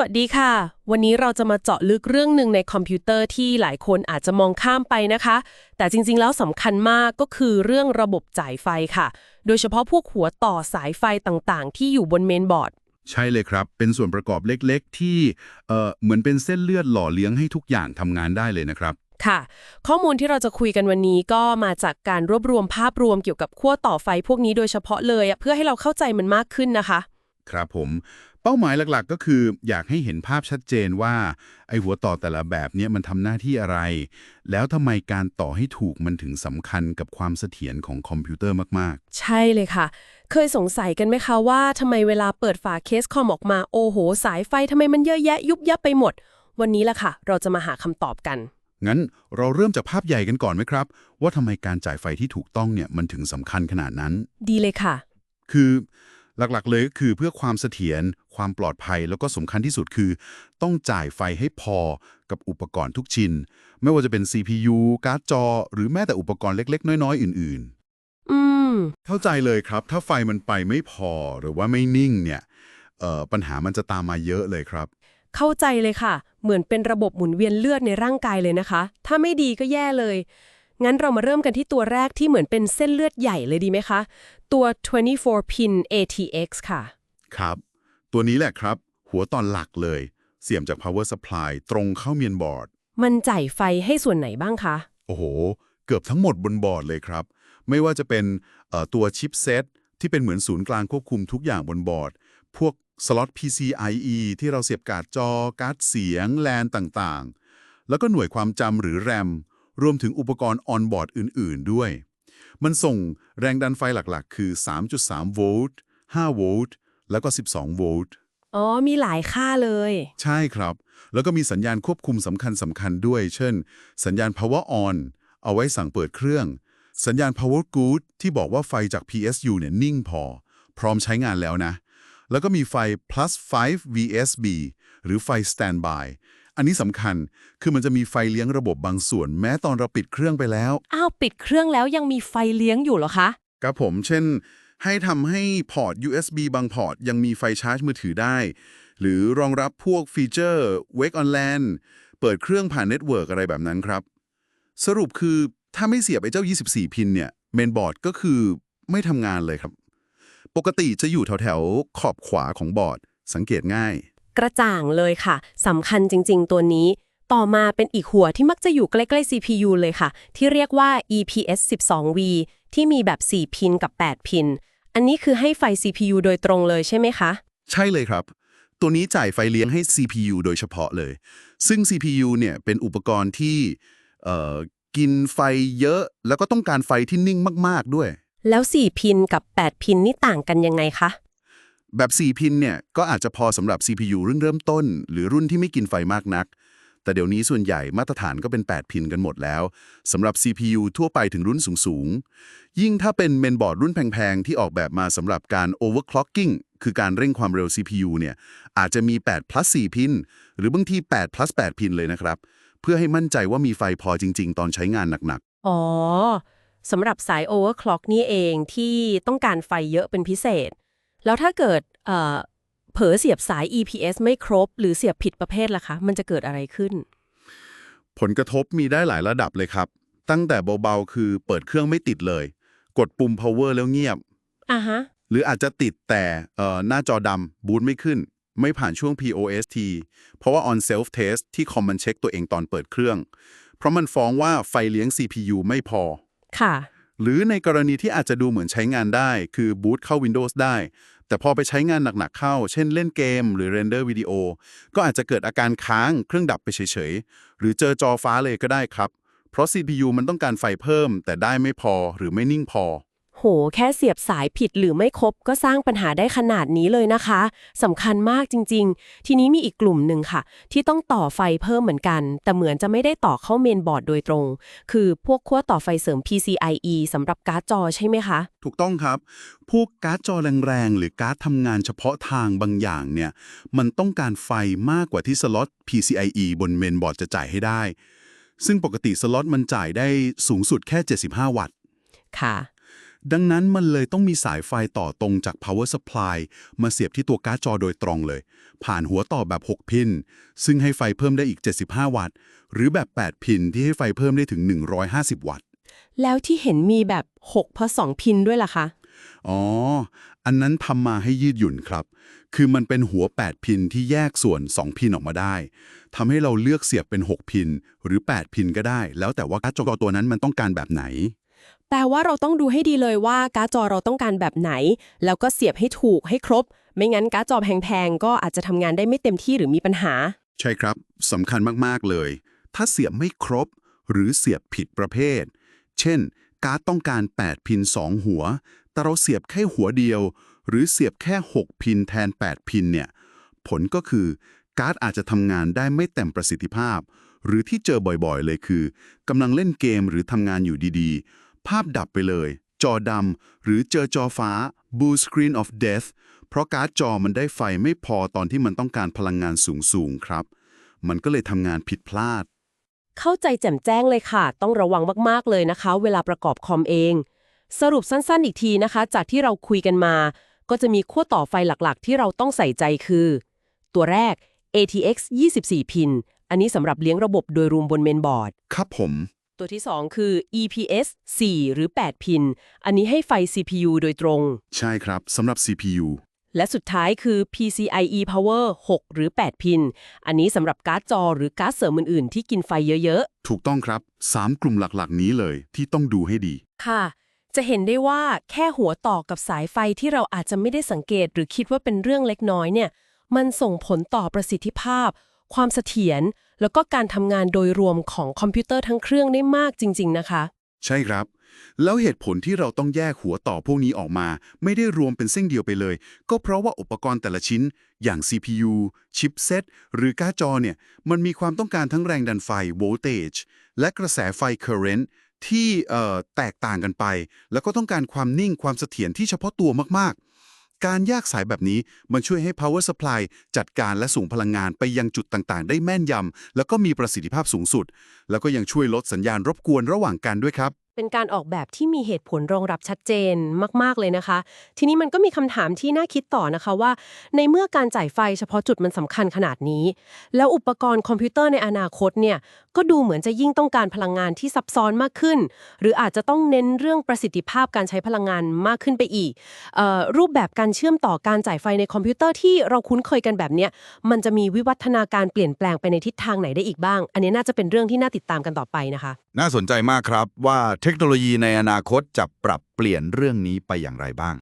วัสดีค่ะ วันนี้เราจะมาเจาะลึกเรื่องหนึ่งในคอมพิวเตอร์ที่หลายคนอาจจะมองข้ามไปนะคะ แต่จริงๆ แล้วสำคัญมากก็คือเรื่องระบบจ่ายไฟค่ะ โดยเฉพาะพวกหัวต่อสายไฟต่างๆ ที่อยู่บนเมนบอร์ด ใช่เลยครับ เป็นส่วนประกอบเล็กๆ ที่เอ่อเหมือนเป็นเส้นเลือดหล่อเลี้ยงให้ทุกอย่างทำงานได้เลยนะครับ ค่ะ ข้อมูลที่เราจะคุยกันวันนี้ก็มาจากการรวบรวมภาพรวมเกี่ยวกับขั้วต่อไฟพวกนี้โดยเฉพาะเลยอะเพื่อให้เราเข้าใจมันมากขึ้นนะคะ ครับผม เป้าหมายหลักๆ ก็คืออยากให้เห็นภาพชัดเจนว่า ไอ้หัวต่อแต่ละแบบเนี้ยมันทำหน้าที่อะไร แล้วทำไมการต่อให้ถูกมันถึงสำคัญกับความเสถียรของคอมพิวเตอร์มากใช่เลยค่ะ เคยสงสัยกันไหมคะว่าทำไมเวลาเปิดฝาเคสคอมออกมาโอ้โห สายไฟทำไมมันเยอะแยะยุบยับไปหมด วันนี้ล่ะค่ะ เราจะมาหาคำตอบกันๆงั้นเราเริ่มจากภาพใหญ่กันก่อนไหมครับ ว่าทำไมการจ่ายไฟที่ถูกต้องเนี่ยมันถึงสำคัญขนาดนั้น ดีเลยค่ะ คือ หลักๆ เลยก็คือเพื่อความเสถียรความปลอดภัยแล้วก็สำคัญที่สุดคือ ต้องจ่ายไฟให้พอกับอุปกรณ์ทุกชิ้น ไม่ว่าจะเป็น CPU การ์ดจอ หรือแม้แต่อุปกรณ์เล็ก ๆ น้อย ๆ อื่นอืมๆเข้าใจเลยครับ ถ้าไฟมันไปไม่พอหรือว่าไม่นิ่งเนี่ยเอ่อปัญหามันจะตามมาเยอะเลยครับ เข้าใจเลยค่ะ เหมือนเป็นระบบหมุนเวียนเลือดในร่างกายเลยนะคะ ถ้าไม่ดีก็แย่เลย งั้นเรามาเริ่มกันที่ตัวแรกที่เหมือนเป็นเส้นเลือดใหญ่เลยดีไหมคะ ตัว 24 pin ATX ค่ะ ครับ ตัวนี้แหละครับ หัวตอนหลักเลย เสียบจาก power supply ตรงเข้าเมียนบอร์ด มันจ่ายไฟให้ส่วนไหนบ้างคะ โอ้โห เกือบทั้งหมดบนบอร์ดเลยครับ ไม่ว่าจะเป็นเอ่อตัวชิปเซตที่เป็นเหมือนศูนย์กลางควบคุมทุกอย่างบนบอร์ด พวกสล็อต PCIe ที่เราเสียบการ์ดจอ การ์ดเสียง แลนต่างๆ แล้วก็หน่วยความจำหรือแรม รวมถึงอุปกรณ์ออนบอร์ดอื่น ๆ ด้วย มันส่งแรงดันไฟหลักๆ คือ 3.3 โวลต์ 5 โวลต์ แล้วก็ 12 โวลต์ อ๋อ มีหลายค่าเลย ใช่ครับ แล้วก็มีสัญญาณควบคุมสำคัญสำคัญด้วย เช่น สัญญาณ power on เอาไว้สั่งเปิดเครื่อง สัญญาณ power good ที่บอกว่าไฟจาก PSU เนี่ยนิ่งพอ พร้อมใช้งานแล้วนะ แล้วก็มีไฟ plus 5 VSB หรือไฟ standby อันนี้สำคัญคือมันจะมีไฟเลี้ยงระบบบางส่วน แม้ตอนเราปิดเครื่องไปแล้ว อ้าวปิดเครื่องแล้วยังมีไฟเลี้ยงอยู่เหรอคะ ครับผม เช่น ให้ทำให้พอร์ต USB บางพอร์ต ยังมีไฟชาร์จมือถือได้ หรือรองรับพวกฟีเจอร์ Wake on LAN เปิดเครื่องผ่านเน็ตเวิร์กอะไรแบบนั้นครับ สรุปคือถ้าไม่เสียบไอ้เจ้า 24 พินเนี่ยเมนบอร์ดก็คือไม่ทำงานเลยครับ ปกติจะอยู่แถวๆขอบขวาของบอร์ดสังเกตง่าย กระจ่างเลยค่ะสำคัญจริง ๆ ตัวนี้ ต่อมาเป็นอีกหัวที่มักจะอยู่ใกล้ๆ CPU เลยค่ะ ที่เรียกว่า EPS 12V ที่มีแบบ 4 พินกับ 8 พิน อันนี้คือให้ไฟ CPU โดยตรงเลยใช่ไหมคะ ใช่เลยครับ ตัวนี้จ่ายไฟเลี้ยงให้ CPU โดยเฉพาะเลย ซึ่ง CPU เนี่ยเป็นอุปกรณ์ที่เอ่อกินไฟเยอะ แล้วก็ต้องการไฟที่นิ่งมาก ๆ ด้วย แล้ว 4 พินกับ 8 พินนี่ต่างกันยังไงคะ แบบ 4 พินเนี่ยก็อาจจะพอสำหรับ CPU รุ่นเริ่มต้น หรือรุ่นที่ไม่กินไฟมากนัก แต่เดี๋ยวนี้ส่วนใหญ่มาตรฐานก็เป็น 8 พินกันหมดแล้วสำหรับ CPU ทั่วไปถึงรุ่นสูงๆ ยิ่งถ้าเป็นเมนบอร์ดรุ่นแพงๆ ที่ออกแบบมาสำหรับการ overclocking คือการเร่งความเร็ว CPU เนี่ยอาจจะมี 8 plus 4 พิน หรือบางที 8 plus 8 พินเลยนะครับ เพื่อให้มั่นใจว่ามีไฟพอจริง ๆ ตอนใช้งานหนักๆ อ๋อสำหรับสาย overclock นี่เองที่ต้องการไฟเยอะเป็นพิเศษ แล้วถ้าเกิดเอ่อเผลอเสียบสาย EPS ไม่ครบ หรือเสียบผิดประเภทล่ะคะ มันจะเกิดอะไรขึ้นๆผลกระทบมีได้หลายระดับเลยครับ ตั้งแต่เบาๆ คือเปิดเครื่องไม่ติดเลย กดปุ่ม power แล้วเงียบอะฮะหรืออาจจะติดแต่เอ่อหน้าจอดำบูตไม่ขึ้น ไม่ผ่านช่วง POST เพราะว่า on self test ที่คอมมันเช็คตัวเองตอนเปิดเครื่อง เพราะมันฟ้องว่าไฟเลี้ยง CPU ไม่พอ ค่ะ หรือในกรณีที่อาจจะดูเหมือนใช้งานได้ คือบูตเข้า Windows ได้ แต่พอไปใช้งานหนักๆเข้า เช่นเล่นเกม หรือเรนเดอร์วิดีโอ ก็อาจจะเกิดอาการค้างเครื่องดับไปเฉยๆ หรือเจอจอฟ้าเลยก็ได้ครับ เพราะ CPU มันต้องการไฟเพิ่ม แต่ได้ไม่พอหรือไม่นิ่งพอ โห แค่เสียบสายผิดหรือไม่ครบก็สร้างปัญหาได้ขนาดนี้เลยนะคะสำคัญมากจริง ๆ ทีนี้มีอีกกลุ่มหนึ่งค่ะ ที่ต้องต่อไฟเพิ่มเหมือนกัน แต่เหมือนจะไม่ได้ต่อเข้าเมนบอร์ดโดยตรง คือพวกขั้วต่อไฟเสริม PCIe สำหรับการ์ดจอใช่ไหมคะ ถูกต้องครับ พวกการ์ดจอแรงๆ หรือการ์ดทำงานเฉพาะทางบางอย่างเนี่ยมันต้องการไฟมากกว่าที่สล็อต PCIe บนเมนบอร์ดจะจ่ายให้ได้ ซึ่งปกติสล็อตมันจ่ายได้สูงสุดแค่ 75 วัตต์ค่ะ ดังนั้นมันเลยต้องมีสายไฟต่อตรงจาก power supply มาเสียบที่ตัวการ์ดจอโดยตรงเลย ผ่านหัวต่อแบบ 6 พิน ซึ่งให้ไฟเพิ่มได้อีก 75 วัตต์ หรือแบบ 8 พินที่ให้ไฟเพิ่มได้ถึง 150 วัตต์ แล้วที่เห็นมีแบบ6เพราะ2พินด้วยล่ะคะ อ๋อ อันนั้นทำมาให้ยืดหยุ่นครับ คือมันเป็นหัว 8 พินที่แยกส่วน 2 พินออกมาได้ทำให้เราเลือกเสียบเป็น 6 พิน หรือ 8 พินก็ได้ แล้วแต่ว่าการ์ดจอตัวนั้นมันต้องการแบบไหน แปลว่าเราต้องดูให้ดีเลยว่าการ์ดจอเราต้องการแบบไหน แล้วก็เสียบให้ถูกให้ครบ ไม่งั้นการ์ดจอแพงๆก็อาจจะทำงานได้ไม่เต็มที่หรือมีปัญหา ใช่ครับสำคัญมากๆเลย ถ้าเสียบไม่ครบ หรือเสียบผิดประเภท เช่น การ์ดต้องการ 8 พิน 2 หัว แต่เราเสียบแค่หัวเดียว หรือเสียบแค่ 6 พินแทน 8 พินเนี่ยผลก็คือการ์ดอาจจะทำงานได้ไม่เต็มประสิทธิภาพ หรือที่เจอบ่อยๆ เลยคือกำลังเล่นเกมหรือทำงานอยู่ดีๆ ภาพดับไปเลย จอดำหรือเจอจอฟ้า blue screen of death เพราะการ์ดจอมันได้ไฟไม่พอตอนที่มันต้องการพลังงานสูงๆครับ มันก็เลยทำงานผิดพลาด เข้าใจแจ่มแจ้งเลยค่ะ ต้องระวังมากๆเลยนะคะ เวลาประกอบคอมเอง สรุปสั้นๆอีกทีนะคะ จากที่เราคุยกันมา ก็จะมีขั้วต่อไฟหลักๆ ที่เราต้องใส่ใจคือ ตัวแรก ATX 24 พิน อันนี้สำหรับเลี้ยงระบบโดยรวมบนเมนบอร์ด ครับผม ตัวที่ 2 คือ EPS 4 หรือ 8 พิน อันนี้ให้ไฟ CPU โดยตรง ใช่ครับสำหรับ CPU และสุดท้ายคือ PCIe Power 6 หรือ 8 พิน อันนี้สำหรับการ์ดจอหรือการ์ดเสริมอื่น ๆ ที่กินไฟเยอะถูกต้องครับ 3 กลุ่มหลักๆ นี้เลยที่ต้องดูให้ดีๆค่ะ จะเห็นได้ว่าแค่หัวต่อกับสายไฟที่เราอาจจะไม่ได้สังเกต หรือคิดว่าเป็นเรื่องเล็กน้อยเนี่ย มันส่งผลต่อประสิทธิภาพ ความเสถียร แล้วก็การทำงานโดยรวมของคอมพิวเตอร์ทั้งเครื่องได้มากจริง ๆ นะคะ ใช่ครับ แล้วเหตุผลที่เราต้องแยกหัวต่อพวกนี้ออกมา ไม่ได้รวมเป็นเส้นเดียวไปเลย ก็เพราะว่าอุปกรณ์แต่ละชิ้น อย่าง CPU ชิปเซตหรือการ์ดจอเนี่ย มันมีความต้องการทั้งแรงดันไฟ voltage และกระแสไฟ current ที่เอ่อแตกต่างกันไป แล้วก็ต้องการความนิ่งความเสถียรที่เฉพาะตัวมากๆ การแยกสายแบบนี้มันช่วยให้ power supply จัดการและส่งพลังงานไปยังจุดต่างๆ ได้แม่นยำแล้วก็มีประสิทธิภาพสูงสุด แล้วก็ยังช่วยลดสัญญาณรบกวนระหว่างกันด้วยครับ เป็นการออกแบบที่มีเหตุผลรองรับชัดเจนมาก ๆ เลยนะคะ ทีนี้มันก็มีคำถามที่น่าคิดต่อนะคะว่า ในเมื่อการจ่ายไฟเฉพาะจุดมันสำคัญขนาดนี้ แล้วอุปกรณ์คอมพิวเตอร์ในอนาคตเนี่ยก็ดูเหมือนจะยิ่งต้องการพลังงานที่ซับซ้อนมากขึ้น หรืออาจจะต้องเน้นเรื่องประสิทธิภาพการใช้พลังงานมากขึ้นไปอีกออรูปแบบการเชื่อมต่อการจ่ายไฟในคอมพิวเตอร์ที่เราคุ้นเคยกันแบบเนี้ยมันจะมีวิวัฒนาการเปลี่ยนแปลงไปในทิศทางไหนได้อีกบ้าง อันนี้น่าจะเป็นเรื่องที่น่าติดตามกันต่อไปนะคะ น่าสนใจมากครับว่าเทคโนโลยีในอนาคตจะปรับเปลี่ยนเรื่องนี้ไปอย่างไรบ้าง